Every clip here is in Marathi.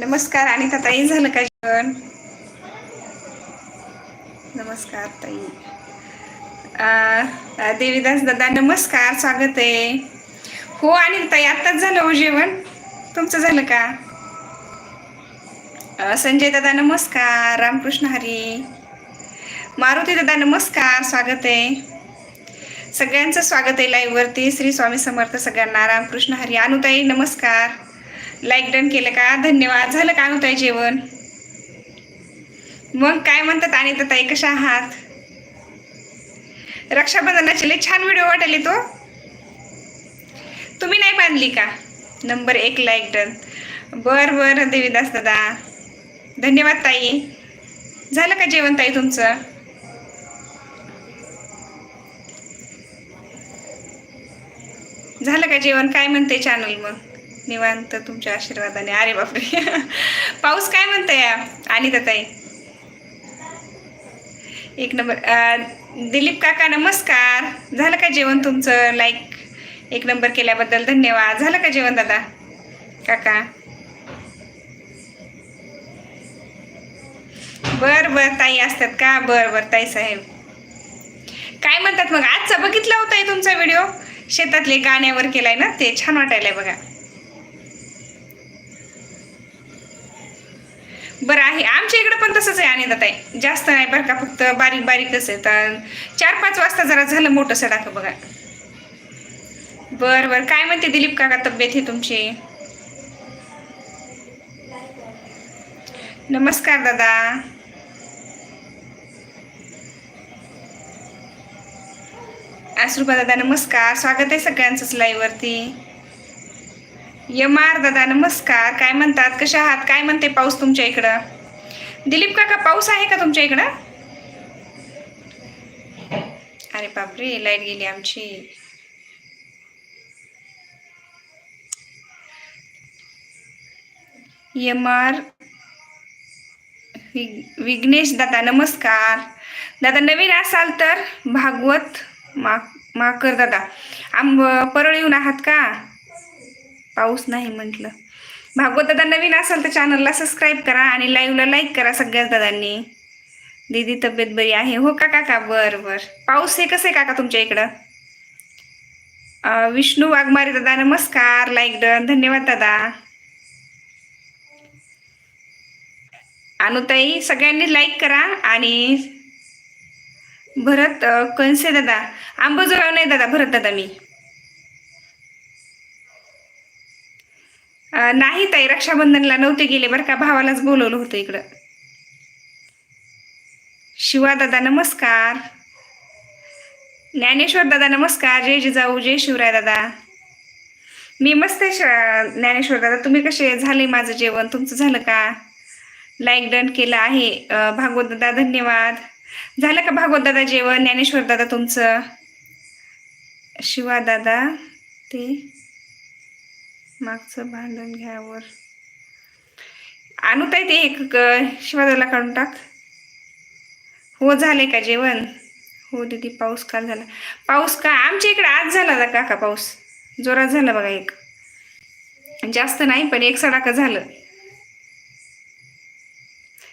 नमस्कार आणि ताई. झालं का जेवण? नमस्कार ताई. देवीदास दादा नमस्कार. स्वागत आहे. हो आणि ताई आत्ताच झालं हो जेवण. तुमचं झालं का? संजय दादा नमस्कार. रामकृष्ण हरी. मारुती दादा नमस्कार. स्वागत आहे. सगळ्यांचं स्वागत आहे लाईव्हवरती श्री स्वामी समर्थ सगळ्यांना. रामकृष्ण हरी. अनुताई नमस्कार. लाईक डन केलं का? धन्यवाद. झालं काय होतंय जेवण? मग काय म्हणतात आणि ताई कशा आहात? रक्षाबंधनाचे लय छान व्हिडिओ वाटले तो. तुम्ही नाही बांधली का? नंबर एक लाईक डन बर बर देवीदास दादा. धन्यवाद ताई. झालं का जेवण ताई तुमचं? झालं का जेवण? काय म्हणते चॅनल मग? निवांत तुमच्या आशीर्वादाने. अरे बापरे. पाऊस काय म्हणताय? आणि ताई. एक नंबर. दिलीप काका नमस्कार. झालं का जेवण तुमचं? लाईक एक नंबर केल्याबद्दल धन्यवाद. झालं का जेवण दादा? काका. बर बर. ताई असतात का? बर बर. ताई साहेब. काय म्हणतात मग? आजचा बघितला होता तुमचा व्हिडिओ? शेतातले गाण्यावर केलाय ना? ते छान वाटायलाय बघा. बरं आहे. आमच्या इकडं पण तसंच आहे आणि ताई. जास्त नाही बरं का फक्त बारीक बारीकच आहे. तर चार पाच वाजता जरा झालं मोठं सडाक बघा. बर बर. काय म्हणते दिलीप काका तब्येत हे तुमची? नमस्कार दादा. आश्रुपा दादा नमस्कार. स्वागत आहे सगळ्यांचंच लाईव्हवरती यमार दादा नमस्कार. काय म्हणतात? कशा आहात? काय म्हणते पाऊस तुमच्या इकडं? दिलीप काका पाऊस आहे का तुमच्या इकडं? अरे बापरे लाइट गेली आमची. यमार विघ्नेश दादा नमस्कार. दादा नवीन असाल तर भागवत मा माकर दादा. आंब परळ येऊन आहात का? पाऊस नाही म्हटलं. भागवत दादा नवीन असाल तर चॅनलला सबस्क्राईब करा आणि लाईव्हला लाईक करा सगळ्याच दादांनी. दीदी तब्येत बरी आहे. हो का काका? बर बर. पाऊस हे कसं आहे काका तुमच्या इकडं? विष्णू वाघमारे दादा नमस्कार. लाईक डन धन्यवाद दादा. अनुताई सगळ्यांनी लाईक करा आणि भरत कनसे कणसे दादा. आंबोजवळ नाही दादा भरत दादा मी. नाही ताई रक्षाबंधनला नव्हते गेले बरं का भावालाच बोलवलं होतं इकडं. शिवा दादा नमस्कार. ज्ञानेश्वर दादा नमस्कार. जय जिजाऊ जय शिवराय दादा. मी मस्त आहे श- ज्ञानेश्वर दादा. तुम्ही कसे झाले माझं जेवण? तुमचं झालं का? लाईक डन केलं आहे. भागवत दादा धन्यवाद. झालं का भागवत दादा जेवण? ज्ञानेश्वर दादा तुमचं? शिवा दादा ते मागचं भांडण घ्यावर. आणू ताई ते एक शिवाजाला काढून टाक. हो झाले का जेवण? हो दीदी पाऊस काल झाला. पाऊस का? आमच्या इकडे आज झाला ना काका पाऊस. जोरात झाला बघा एक. जास्त नाही पण एक सडाका झालं.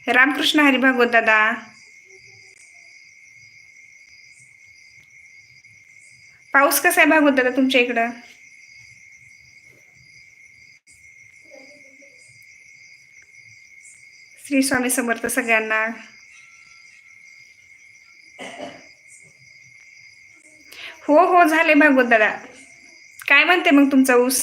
रामकृष्ण हरी भागवत दादा. पाऊस कसा आहे भागवत दादा तुमच्या इकडं? श्री स्वामी समर्थ सगळ्यांना. हो हो झाले भागवत दादा काय म्हणते मग तुमचा ऊस?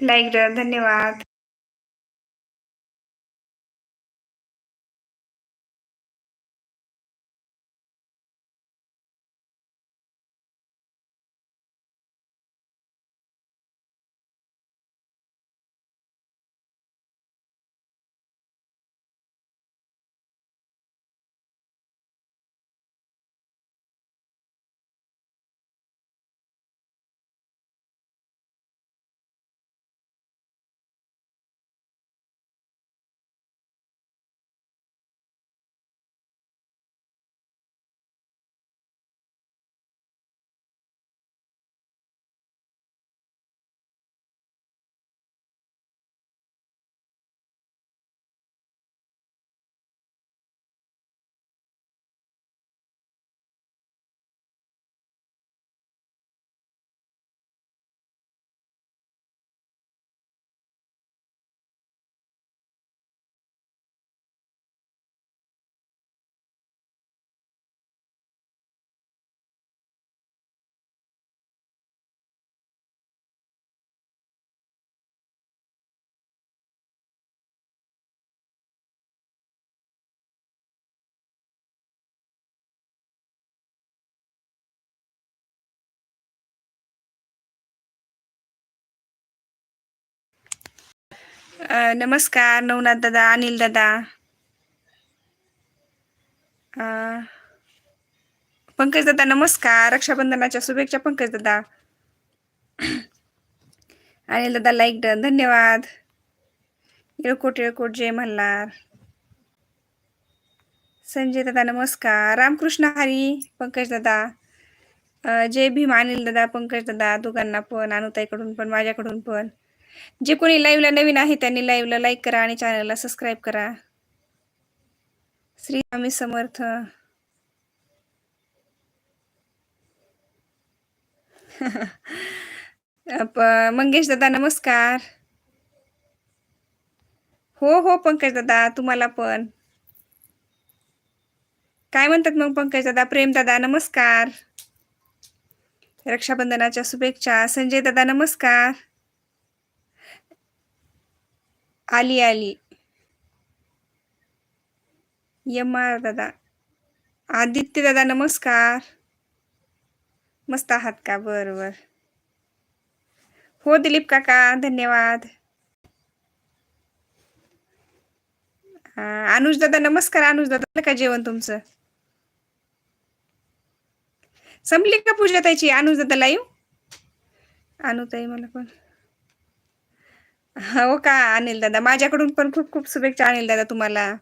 लाईक धन्यवाद. नमस्कार नवनाथ दादा अनिल दादा. पंकज दादा नमस्कार. रक्षाबंधनाच्या शुभेच्छा पंकज दादा. अनिल दादा लाईक डन धन्यवाद. येळकोट येळकोट जय मल्हार. संजय दादा नमस्कार. रामकृष्ण हरी पंकज दादा. जय भीम अनिल दादा पंकज दादा. दोघांना पण अनुताईकडून पण माझ्याकडून पण. जे कोणी लाईव्हला नवीन आहे त्यांनी लाईव्हला लाईक करा आणि चॅनलला सबस्क्राईब करा. श्री स्वामी समर्थ. मंगेश दादा नमस्कार. हो हो पंकज दादा तुम्हाला पण. काय म्हणतात मग पंकज दादा? प्रेम दादा नमस्कार. रक्षाबंधनाच्या शुभेच्छा. संजय दादा नमस्कार. आली आली. एम आर दादा. आदित्य दादा नमस्कार. मस्त आहात का? बरं बर. हो दिलीप काका धन्यवाद. अनुज दादा नमस्कार. अनुज दादा का जेवण तुमचं? संपली का पूजा ताईची? अनुज दादा लाईव्ह अनुताई मला पण. हो का अनिल दादा? माझ्याकडून पण खूप खूप शुभेच्छा अनिल दादा तुम्हाला.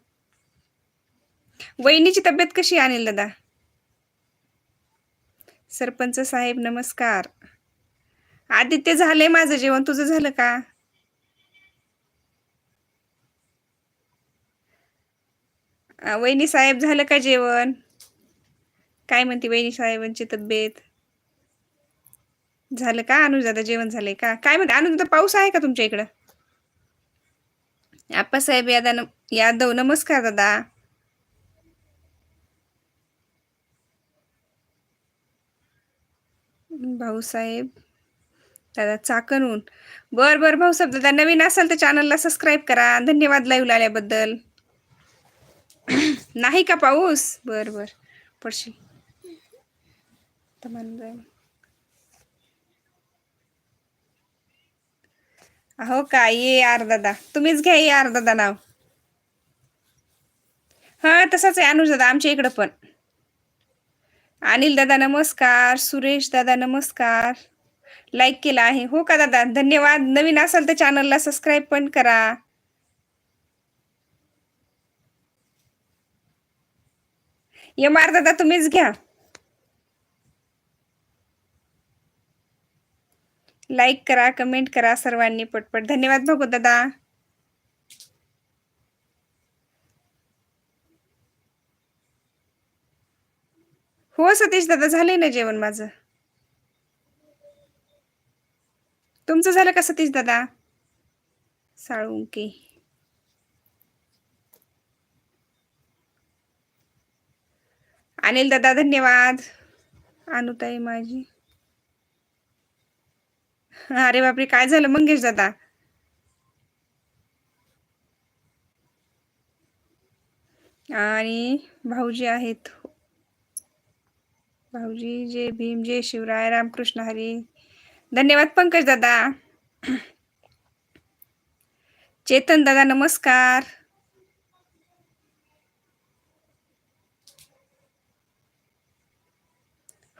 वहिनीची तब्येत कशी अनिल दादा? सरपंच साहेब नमस्कार. आदित्य झालंय माझं जेवण तुझं झालं का? वहिनी साहेब झालं का जेवण? काय म्हणते वहिनी साहेबांची तब्येत? झालं का अनुज दादा? जेवण झालंय का? काय म्हणते अनुज दादा पाऊस आहे का तुमच्या इकडं? आप्पासाहेब यादा यादव नमस्कार दादा. भाऊसाहेब दादा चाकणून बर बर भाऊसाहेब दादा नवीन असाल तर चॅनलला सबस्क्राईब करा. धन्यवाद लाईव्ह आल्याबद्दल. नाही का पाऊस? बर बर. पडशील. हो का ये यार दादा तुम्हीच घ्या ये यार दादा नाव. हा तसाच आहे अनुज दादा आमच्या इकडं पण. अनिल दादा नमस्कार. सुरेश दादा नमस्कार. लाईक केला आहे. हो का दादा? धन्यवाद. नवीन असाल तर चॅनलला सबस्क्राईब पण करा. एम आर दादा तुम्हीच घ्या. लाईक करा कमेंट करा सर्वांनी पटपट. धन्यवाद भगवत दादा. हो सतीश दादा झाले ना जेवण माझं? तुमचं झालं का सतीश दादा? साळुंकी. अनिल दादा धन्यवाद. अनुताई माझी. अरे बापरे काय झालं मंगेश दादा? आणि भाऊजी आहेत. भाऊजी जय भीम जय शिवराय रामकृष्ण हरी. धन्यवाद पंकज दादा. चेतन दादा नमस्कार.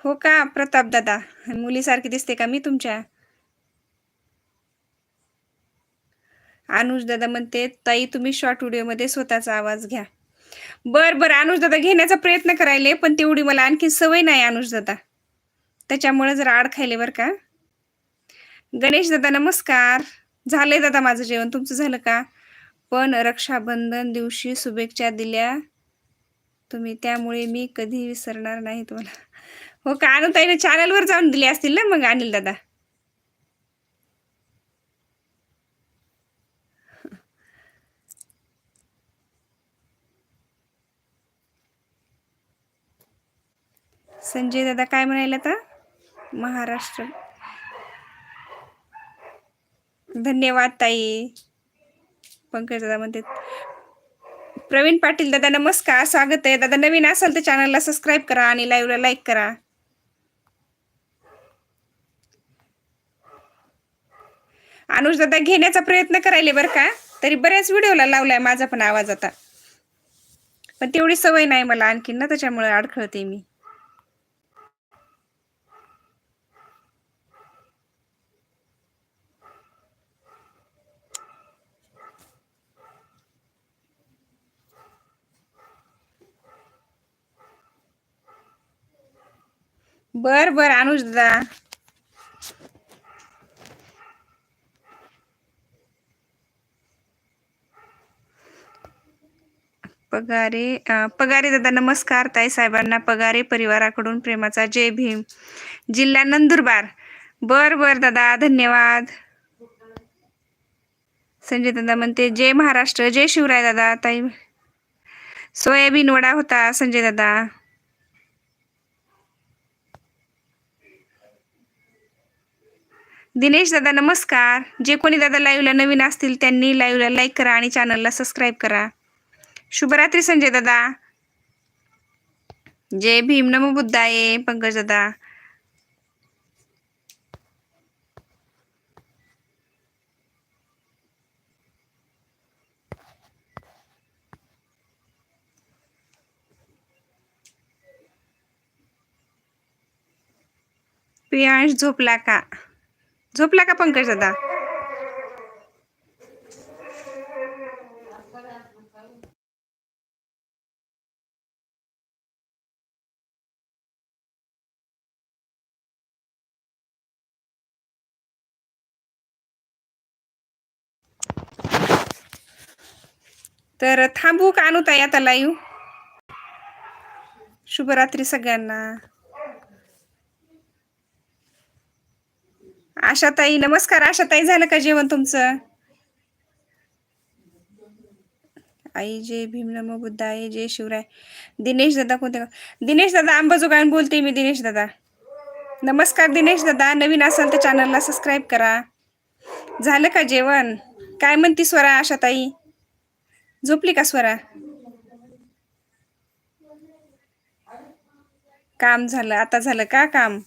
हो का प्रताप दादा? मुलीसारखी दिसते का मी तुमच्या? अनुज दादा म्हणते ताई तुम्ही शॉर्ट व्हिडिओमध्ये स्वतःचा आवाज घ्या. बर बर अनुज दादा घेण्याचा प्रयत्न करायले पण तेवढी मला आणखी सवय नाही अनुज दादा. त्याच्यामुळे जरा आड खायले बर का? गणेश दादा नमस्कार. झालंय दादा माझं जेवण तुमचं झालं का? पण रक्षाबंधन दिवशी शुभेच्छा दिल्या. तुम्ही त्यामुळे मी कधी विसरणार नाही तुम्हाला. हो का? अनुताईने चॅनलवर जाऊन दिले असतील ना मग अनिल दादा? संजय दादा काय म्हणायला आता महाराष्ट्र. धन्यवाद ताई. पंकज दादा म्हणते प्रवीण पाटील दादा नमस्कार स्वागत आहे. दादा नवीन असाल तर चॅनलला सबस्क्राईब करा आणि लाईव्हला लाईक करा. अनुज दादा घेण्याचा प्रयत्न करायले बरं का? तरी बऱ्याच व्हिडिओला लावलाय माझा पण आवाज आता. पण तेवढी सवय नाही मला आणखीन ना त्याच्यामुळे अडखळते मी. बर बर अनुज दादा. पगारे पगारे दादा नमस्कार ताई साहेबांना. पगारे परिवाराकडून प्रेमाचा जय भीम. जिल्हा नंदुरबार. बर बर दादा धन्यवाद. संजय दादा म्हणते जय महाराष्ट्र जय शिवराय दादा ताई. सोयाबीन वडा होता संजय दादा. दिनेश दादा नमस्कार. जे कोणी दादा लाईव्हला नवीन असतील त्यांनी लाईव्हला लाईक करा आणि चॅनलला सबस्क्राईब करा. शुभरात्री संजय दादा. जय भीम. नमो बुद्धाये. पंकज दादा. प्रियांश झोपला का? झोपला का पंकज दादा? तर थांबू का आणू ताई आता लाईव्ह? शुभरात्री सगळ्यांना. आशाताई नमस्कार. आशाताई झालं का जेवण तुमचं? आई जय भीम नमो बुद्धाय जय शिवराय. दिनेश दादा कोणते दिनेश दादा अंबाजोगाईन बोलते मी दिनेश दादा. नमस्कार दिनेश दादा. नवीन असाल तर चॅनलला सबस्क्राईब करा. झालं का जेवण? काय म्हणती स्वरा आशाताई? झोपली का स्वरा? काम झालं. आता झालं का काम?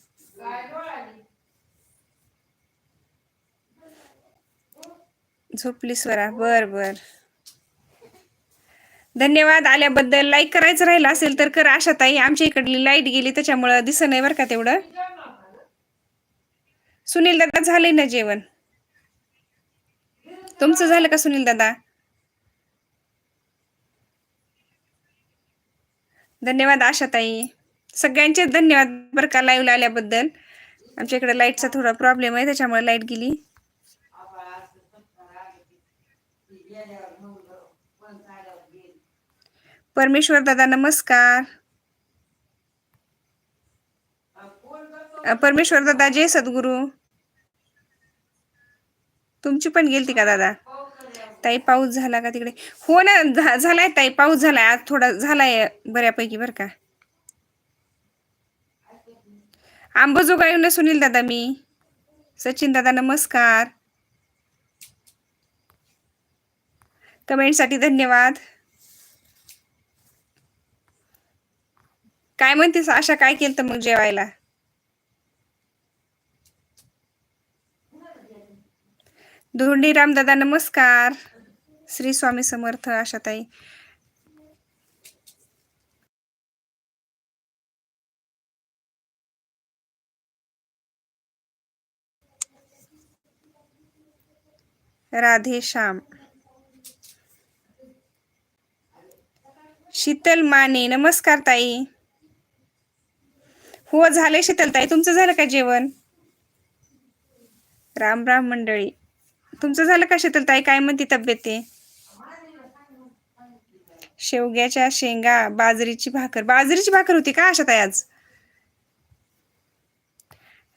झोपली स्वरा बर बर. धन्यवाद आल्याबद्दल. लाईक करायचं राहिलं असेल तर कर आशा ताई आमच्या इकडली लाइट गेली त्याच्यामुळं दिसत नाही बरं का तेवढं. सुनील दादा झालंय ना जेवण? तुमचं झालं का सुनील दादा? धन्यवाद आशाताई. सगळ्यांचे धन्यवाद बरं का लाईव्ह आल्याबद्दल. आमच्या इकडे लाईटचा थोडा प्रॉब्लेम आहे त्याच्यामुळे लाइट गेली. परमेश्वर दादा नमस्कार. परमेश्वर दादा जय सद्गुरू. तुमची पण गेलती का दादा? ताई पाऊस झाला का तिकडे? हो ना झालाय ताई पाऊस झालाय. आज थोडा झालाय बऱ्यापैकी बर का. आंबोजोगाईहून सुनील दादा मी. सचिन दादा नमस्कार. कमेंटसाठी धन्यवाद. काय म्हणतेस? आशा काय केलं मग जेवायला? धोंडीराम दादा नमस्कार. श्री स्वामी समर्थ आशाताई. राधे श्याम. शीतल माने नमस्कार ताई. हो झालंय शीतलताई तुमचं झालं का जेवण? राम राम मंडळी. तुमचं झालं का शीतलताई काय म्हणते तब्येत आहे शेवग्याच्या शेंगा बाजरीची भाकर. बाजरीची भाकर होती का अशा ताई आज?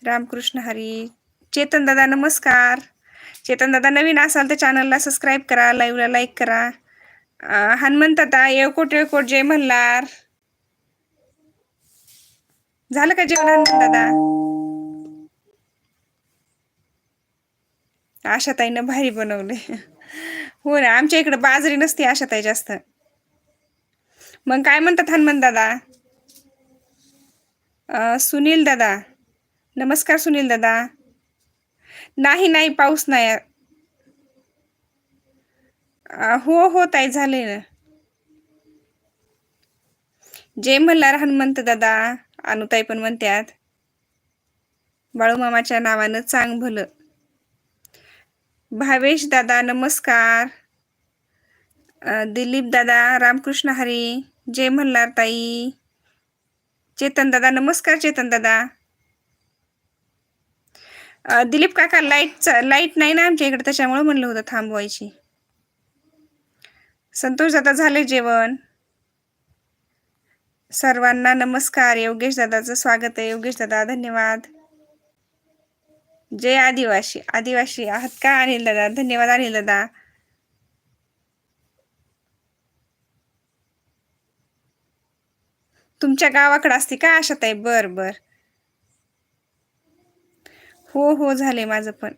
रामकृष्ण हरी. चेतन दादा नमस्कार. चेतन दादा नवीन असाल तर चॅनलला सबस्क्राईब करा लाईव्हला लाईक करा. हनुमंत दादा येळकोट येळकोट जय मल्हार. झालं का जेवण दादा? आशाताईनं भारी बनवले हो ना आमच्या इकडे बाजरी नसते आशाताई जास्त. मग काय म्हणतात हनुमान दादा? सुनील दादा. नमस्कार सुनील दादा. नाही नाही पाऊस नाही. हो हो ताई झाले ना. जय मल्हार हनुमंत दादा. अनुताई पण म्हणतात बाळूमामाच्या नावानं चांग भलं. भावेश दादा नमस्कार. दिलीप दादा रामकृष्ण हरी जय मल्हार ताई. चेतन दादा नमस्कार चेतन दादा. दिलीप काका लाइट लाइट नाही ना आमच्या इकडे त्याच्यामुळे म्हणलं होतं थांबवायची. संतोष दादा झाले जेवण. सर्वांना नमस्कार. योगेश दादाचं स्वागत आहे. योगेश दादा धन्यवाद. जय आदिवासी. आदिवासी आहात का अनिल दादा? धन्यवाद अनिल दादा. तुमच्या गावाकडे असते का आशात आहे बर बर. हो हो झाले माझं पण.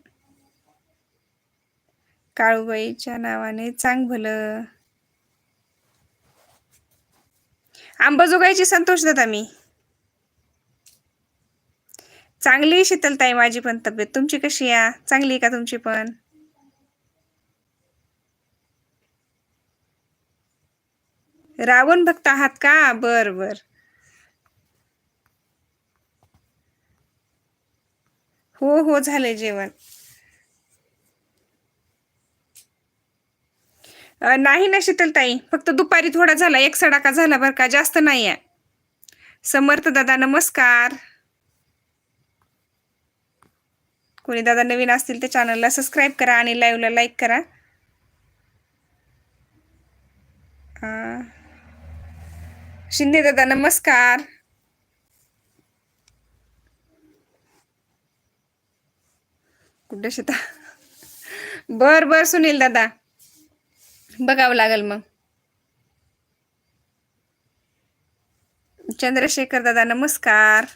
काळूबाईच्या नावाने चांग भलं. आंबाजोगाईची संतोष दादा मी. चांगली शीतलताई माझी पण तब्येत. तुमची कशी या चांगली आहे का तुमची पण? रावण भक्त आहात का? बर बर. हो हो झाले जेवण. नाही ना शीतलताई फक्त दुपारी थोडा झाला एक सडाका झाला बरं का जास्त नाही आहे समर्थ दादा नमस्कार. कोणी दादा नवीन असतील तर चॅनलला सबस्क्राईब करा आणि लाईव्हला लाईक करा. शिंदे दादा नमस्कार. कुठे शेता? बर बर सुनील दादा. बघावं लागेल मग. चंद्रशेखर दादा नमस्कार.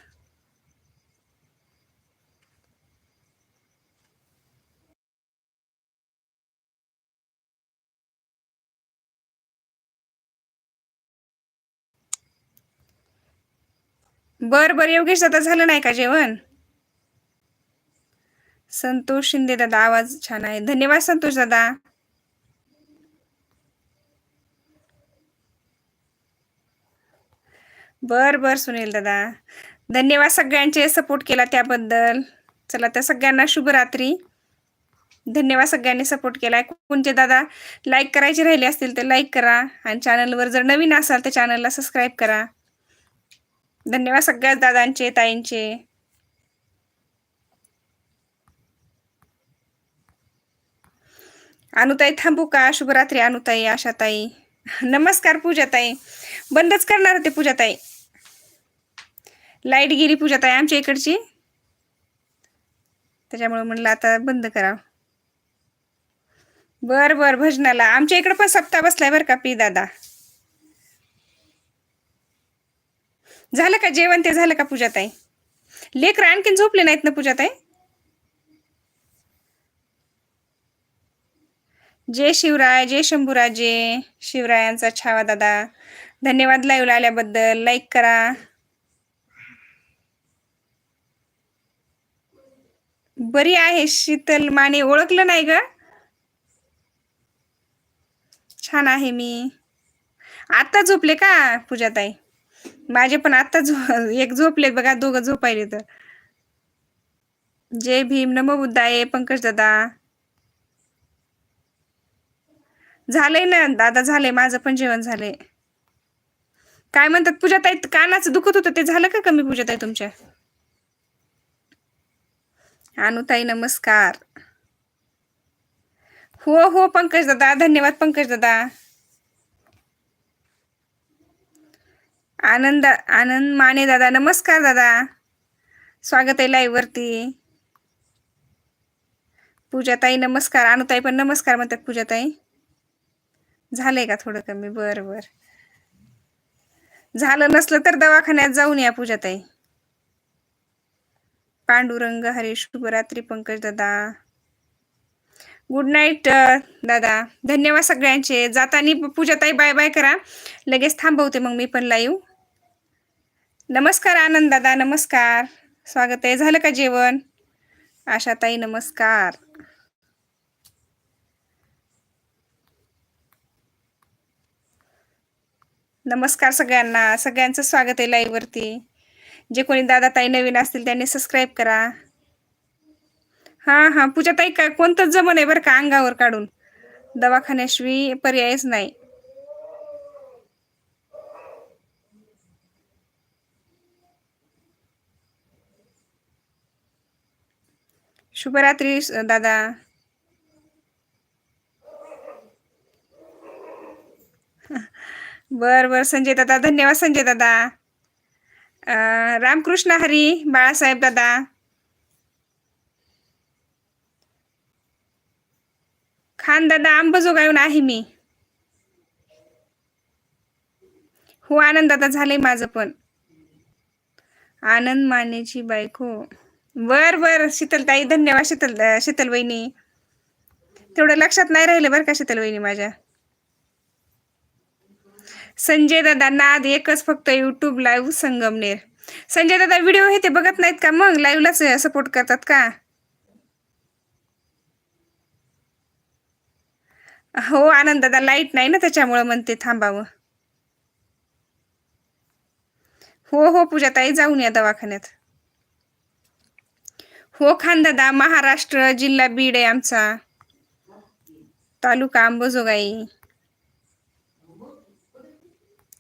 बर बर योगेश दादा झालं नाही का जेवण? संतोष शिंदे दादा आवाज छान आहे. धन्यवाद संतोष दादा. बर बर सुनील दादा. धन्यवाद सगळ्यांचे सपोर्ट केला त्याबद्दल. चला त्या सगळ्यांना शुभरात्री धन्यवाद सगळ्यांनी सपोर्ट केला कोणते दादा लाईक करायचे राहिले असतील तर लाईक करा आणि चॅनलवर जर नवीन असाल तर चॅनलला सबस्क्राईब करा. धन्यवाद सगळ्याच दादांचे ताईंचे. अनुताई थांबू का? शुभरात्री अनुताई आशाताई. नमस्कार पूजाताई. बंदच करणार होते पूजाताई. लाइट गेली पूजाताई आमच्या इकडची. त्याच्यामुळे म्हणलं आता बंद करा. बर बर भजनाला. आमच्या इकडे पण सप्ताह बसलाय बर का पी दादा? झालं का जेवण? ते झालं का पूजाताई? लेकर आणखीन झोपले नाहीत ना पूजाताई? जय शिवराय जय शंभूराजे शिवरायांचा छावा दादा. धन्यवाद लाईव्ह आल्याबद्दल. लाईक करा. बरी आहे शीतल माने. ओळखलं नाही ग? छान आहे मी. आता झोपले का पूजाताई? माझे पण आता झो एक झोपले बघा दोघं झोपायले तर. जय भीम. नमो बुद्धाय पंकज दादा. झालंय ना दादा झालंय माझं पण जेवण झालंय. काय म्हणतात पूजाताई कानाचं दुखत होतं ते झालं का कमी पूजाताई तुमच्या? अनुताई नमस्कार. हो हो पंकज दादा धन्यवाद पंकज दादा. आनंद आनंद माने दादा नमस्कार दादा. स्वागत आहे लाईव्ह वरती पूजाताई नमस्कार अनुताई पण नमस्कार म्हणतात पूजाताई. झालंय का थोडं कमी? बर बर. झालं नसलं तर दवाखान्यात जाऊन या पूजाताई. पांडुरंग हरीश शुभरात्री पंकज दादा. गुड नाईट दादा. धन्यवाद सगळ्यांचे. जातानी पूजाताई बाय बाय करा. लगेच थांबवते मग मी पण लाईव्ह नमस्कार आनंद दादा नमस्कार. स्वागत आहे. झालं का जेवण? आशाताई नमस्कार. नमस्कार सगळ्यांना. सगळ्यांचं स्वागत आहे लाईव्ह वरती. जे कोणी दादा ताई नवीन असतील त्यांनी सबस्क्राईब करा. हा हा पूजा ताई काय कोणतंच जमन आहे बरं का अंगावर काढून. दवाखान्याशिवाय पर्यायच नाही. शुभरात्री दादा. बर बर. संजय दादा धन्यवाद संजय दादा. रामकृष्ण हरी बाळासाहेब दादा. खान दादा अंबजोगाईहून आहे मी. हो आनंद दादा झालंय माझं पण. आनंद मानेची बायको. बर बर. शीतलताई धन्यवाद शीतल शीतल वहिनी तेवढं लक्षात नाही राहिलं बरं का शीतल वहिनी माझ्या. संजय दादा नाद एकच फक्त युट्यूब लाईव्ह संगमनेर संजय दादा व्हिडिओ हे ते बघत नाहीत का मग? लाईव्हलाच सपोर्ट करतात का? हो आनंद दादा लाइट नाही ना त्याच्यामुळं म्हणते थांबावं. हो हो पूजाताई जाऊन या दवाखान्यात. हो खानदादा महाराष्ट्र जिल्हा बीड आहे आमचा. तालुका अंबोजोगाई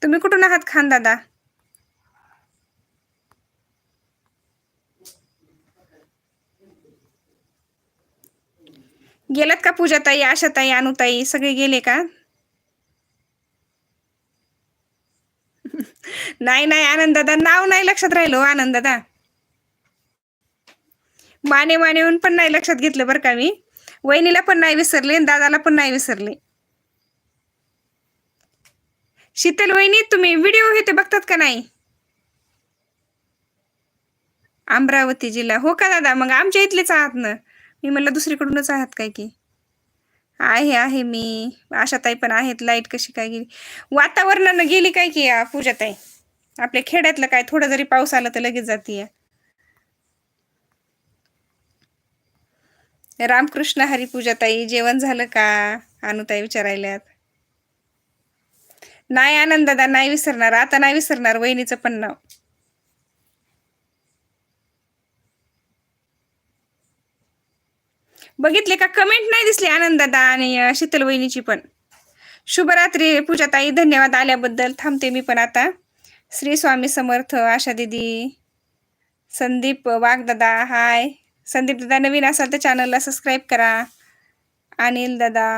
तुम्ही कुठून आहात खान दादा? गेलात का पूजाताई आशाताई अनुताई? सगळे गेले का? नाही नाही आनंदादा नाव नाही लक्षात राहिलो हो, आनंदादा माने मानेहून पण नाही लक्षात घेतलं बरं का मी. वहिनीला पण नाही विसरले दादाला पण नाही विसरले. शीतल वहिनी तुम्ही व्हिडिओ हे ते बघतात का नाही? अमरावती जिल्हा. हो का दादा? मग आमच्या इथलेच आहात ना? मी म्हणलं दुसरीकडूनच आहात काय की? आहे आहे मी. आशाताई पण आहेत. लाइट कशी काय गेली? वातावरणानं गेली काय की या पूजाताई? आपल्या खेड्यातलं काय? थोडं जरी पाऊस आला तर लगेच जातीय रामकृष्ण हरी पूजाताई जेवण झालं का? अनुताई विचारायल्यात. नाही आनंद नाही विसरणार. आता नाही विसरणार वहिनीचं पण नाव. बघितले का? कमेंट नाही दिसली आनंददा आणि शीतल वहिनीची पण. शुभरात्री पूजाताई धन्यवाद आल्याबद्दल. थांबते मी पण आता. श्री स्वामी समर्थ आशा दिदी संदीप वाघदादा हाय. संदीप दादा नवीन असाल तर चॅनलला सबस्क्राईब करा. अनिल दादा.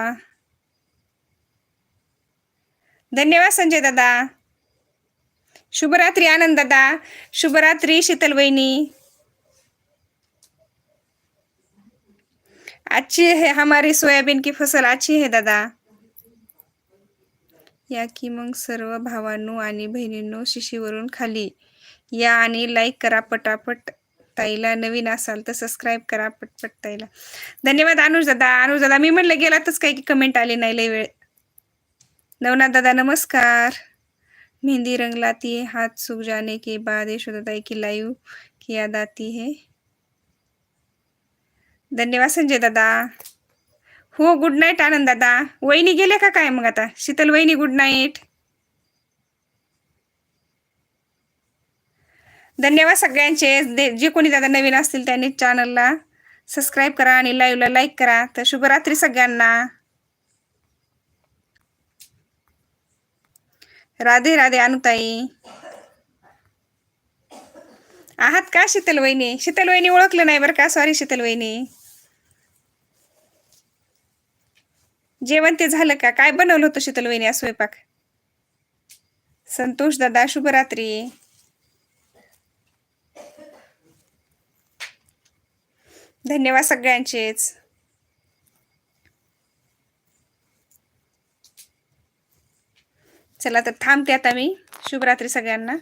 धन्यवाद संजय दादा. शुभरात्री आनंद दादा. शुभरात्री शीतल वहिनी. अच्छी है हमारी सोयाबीन की फसल अच्छी है दादा. या की मग सर्व भावांनो आणि बहिणींनो शिशीवरून खाली या आणि लाईक करा पटापट. ताईला नवीन असाल तर सबस्क्राईब करा पटपट ताईला. धन्यवाद अनुज दादा. अनुज दादा मी म्हणलं गेलातच काही की कमेंट आली नाही लय वेळ. नवनाथ दादा नमस्कार. मेहंदी रंग लाती है हाथ सूख जाने के बाद यशोदा की लाइव किया आती है। धन्यवाद संजय दादा. हो गुड नाईट आनंद दादा. वहिनी गेले का काय मग आता? शीतल वहिनी गुड नाईट धन्यवाद सगळ्यांचे. दे- जे कोणी दादा नवीन असतील त्यांनी चॅनलला सबस्क्राईब करा आणि लाईव्हला लाईक करा. तर शुभरात्री सगळ्यांना. राधे राधे अनुताई. आहात का शीतल वहिनी शीतल वहिनी ओळखलं नाही बरं का? सॉरी शीतल वहिनी जेवण ते झालं का? काय बनवलं होतं शीतल वहिनी आज स्वयंपाक? संतोष दादा शुभरात्री धन्यवाद सगळ्यांचेच. चला तर थांबते आता मी. शुभरात्री सगळ्यांना.